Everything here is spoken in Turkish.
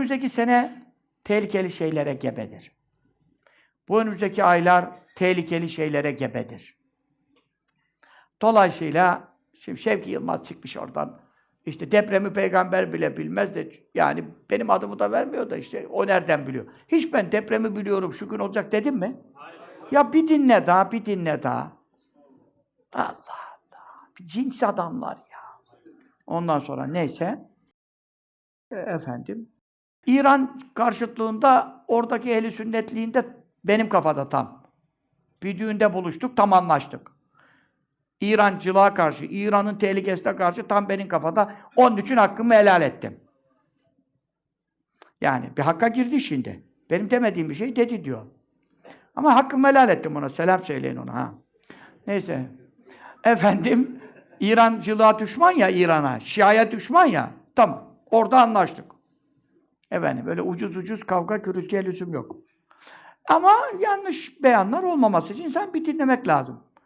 önümüzdeki sene tehlikeli şeylere gebedir. Bu önümüzdeki aylar tehlikeli şeylere gebedir. Dolayısıyla şimdi Şevki Yılmaz çıkmış oradan. İşte depremi peygamber bile bilmez de yani benim adımı da vermiyor da işte o nereden biliyor? Hiç ben depremi biliyorum şu gün olacak dedim mi? Ya bir dinle daha, bir dinle daha. Allah Allah. Bir cins adamlar ya. Ondan sonra neyse. E, efendim. İran karşıtlığında oradaki ehli sünnetliğinde benim kafada tam. Bir düğünde buluştuk, tam anlaştık. İrancılığa karşı, İran'ın tehlikesine karşı tam benim kafada. Onun için hakkımı helal ettim. Yani bir hakka girdi şimdi. Benim demediğim bir şey dedi diyor. Ama hakkımı helal ettim ona. Selam söyleyin ona. Ha. Neyse. Efendim, İrancılığa düşman ya İran'a. Şia'ya düşman ya. Tamam. Orada anlaştık. Efendim, böyle ucuz ucuz kavga gürültüye lüzum yok. Ama yanlış beyanlar olmaması için insan bir dinlemek lazım.